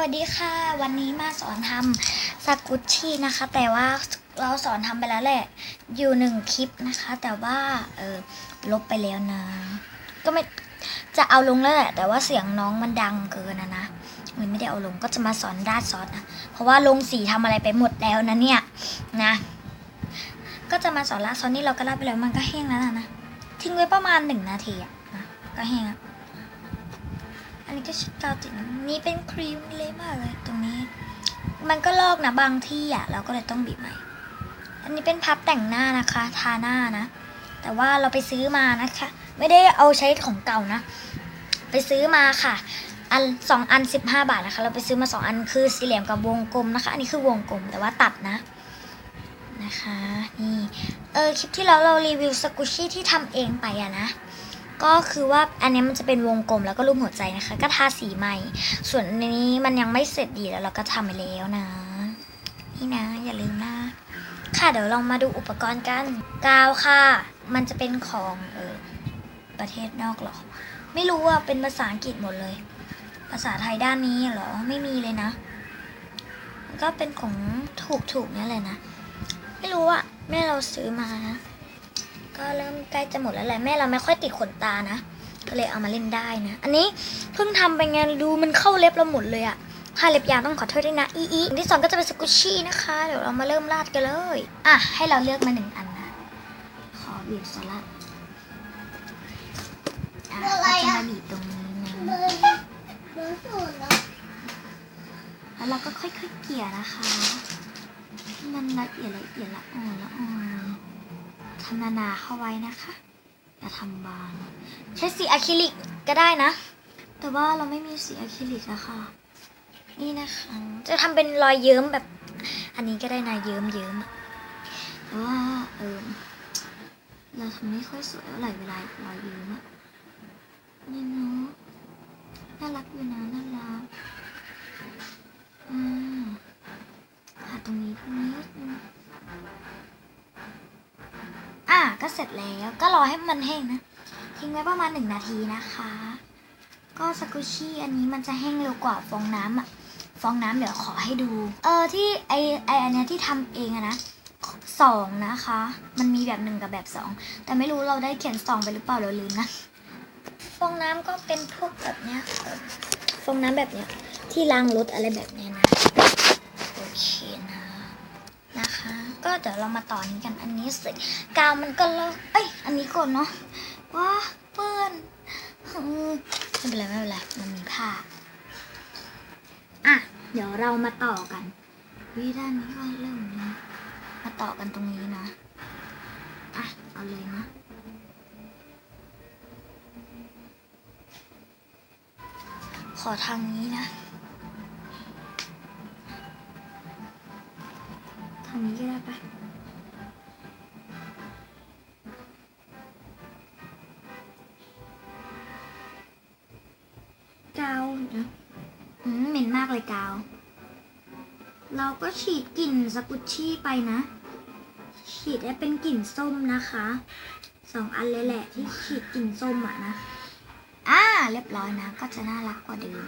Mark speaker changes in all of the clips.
Speaker 1: วัสดีค่ะ วันนี้มาสอนทำสกุชชี่นะคะ แต่ว่าเราสอนทำไปแล้วแหละ อยู่หนึ่งคลิปนะคะ แต่ว่าเออลบไปแล้วนะ ก็ไม่จะเอาลงแล้วแหละ แต่ว่าเสียงน้องมันดังเกินนะนะเลยไม่ได้เอาลงก็จะมาสอนราดซอสนะ เพราะว่าลงสีทำอะไรไปหมดแล้วนะเนี่ยนะ ก็จะมาสอนราดซอสนี่เราก็ราดไปแล้วมันก็แห้งแล้วนะนะทิ้งไว้ประมาณหนึ่งนาทีอะนะก็แห้งอะ นนี้ก็ชุดกาวติดนะนี่เป็นครีมเละมากเลยตรงนี้ มันก็ลอกนะบางที่อะเราก็เลยต้องบีบใหม่ อันนี้เป็นพับแต่งหน้านะคะ ทาหน้านะ แต่ว่าเราไปซื้อมานะคะ ไม่ได้เอาใช้ของเก่านะ ไปซื้อมาค่ะ อันสองอันสิบห้าบาทนะคะ เราไปซื้อมาสองอันคือสี่เหลี่ยมกับวงกลมนะคะ อันนี้คือวงกลมแต่ว่าตัดนะนะคะนี่เออคลิปที่แล้วเรารีวิวสกุชชี่ที่ทำเองไปอะนะ ก็คือว่าอันนี้มันจะเป็นวงกลมแล้วก็รูปหัวใจนะคะ ก็ทาสีใหม่ ส่วนอันนี้มันยังไม่เสร็จดีแล้วเราก็ทำไปแล้วนะ นี่นะ อย่าลืมนะค่ะเดี๋ยวลองมาดูอุปกรณ์กันกาวค่ะ มันจะเป็นของเออประเทศนอกหรอ ไม่รู้ว่าเป็นภาษาอังกฤษหมดเลย ภาษาไทยด้านนี้หรอไม่มีเลยนะ ก็เป็นของถูกๆนี่แหละนะ ไม่รู้อะแม่เราซื้อมานะ ก็เริ่มใกล้จะหมดแล้วแหละแม่เราไม่ค่อยติดขนตานะ ก็เลยเอามาเล่นได้นะ อันนี้เพิ่งทำไปไงดูมันเข้าเล็บเราหมดเลยอะถ้าเล็บยาวต้องขอโทษด้วยนะอีอีอันที่สองก็จะเป็นสกุชชี่นะคะ เดี๋ยวเรามาเริ่มราดกันเลย อะให้เราเลือกมาหนึ่งอันนะ ขอบีบสลัดอะก็จะมาบีบตรงนี้นะ
Speaker 2: แล้ว
Speaker 1: เราก็ค่อยๆเกลี่ยนะคะ มันละเอียดละเอียดละอ่อนละอ่อน ทำนาๆเข้าไว้นะคะอย่าทำบาง ใช้สีอะคริลิกก็ได้นะ แต่ว่าเราไม่มีสีอะคริลิกอะค่ะนี่นะคะ จะทำเป็นรอยเยิ้มแบบ อันนี้ก็ได้นะเยิ้มเยิ้มแต่ว่าเออเราทำไม่ค่อยสวยเท่าไหร่เวลารอยเยิ้มอะนี่เนาะน่ารักอยู่นะน่ารักอ่าหาตรงนี้ตรงนี้นิดนึงอะ ก็เสร็จแล้วก็รอให้มันแห้งนะ ทิ้งไว้ประมาณหนึ่งนาทีนะคะ ก็สกุชี่อันนี้มันจะแห้งเร็วกว่าฟองน้ำอะฟองน้ำเดี๋ยวขอให้ดู เออที่ไอไออันเนี้ยที่ทำเองอะนะสองนะคะ มันมีแบบหนึ่งกับแบบสองแต่ไม่รู้เราได้เขียนสองไปหรือเปล่าเราลืมนะฟองน้ำก็เป็นพวกแบบเนี้ยฟองน้ำแบบเนี้ยที่ล้างรถอะไรแบบเนี้ยนะโอเค เดี๋ยวเรามาต่อนี้กันอันนี้สิกาวมันก็เลอะเอ้ยอันนี้ก่อนเนาะว้าเปื้อนไม่เป็นไรไม่เป็นไรมันมีผ้าอะเดี๋ยวเรามาต่อกันวิด้านนี้ก็เริ่มนะมาต่อกันตรงนี้นะอะเอาเลยนะขอทางนี้นะางนี้ก็ได้ปะกาวนะอืมเหม็นมากเลยกาว เราก็ฉีดกลิ่นสกุชชี่ไปนะ ฉีดให้เป็นกลิ่นส้มนะคะสองอันเลยแหละที่ฉีดกลิ่นส้มอะนะ อ่า เรียบร้อยนะ ก็จะน่ารักกว่าเดิม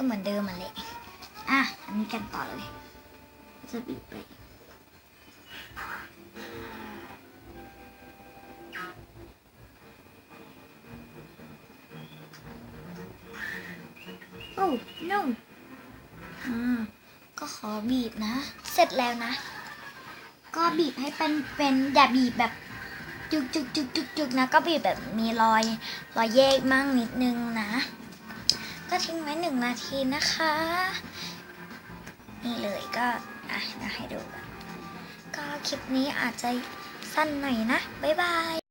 Speaker 1: ก็เหมือนเดิมมาเลยอะ อันนี้กันต่อเลย จะบีบไปโอ้ no อ่าก็ขอบีบนะ เสร็จแล้วนะ ก็บีบให้เป็นเป็นอย่าบีบแบบจุกจุกจุกจุกจุกนะ ก็บีบแบบมีรอย รอยแยกมั่งนิดนึงนะ ก็ทิ้งไว้หนึ่งนาทีนะคะ นี่เลยก็อะเดี๋ยวให้ดูกันก็คลิปนี้อาจจะสั้นหน่อยนะ บ๊ายบาย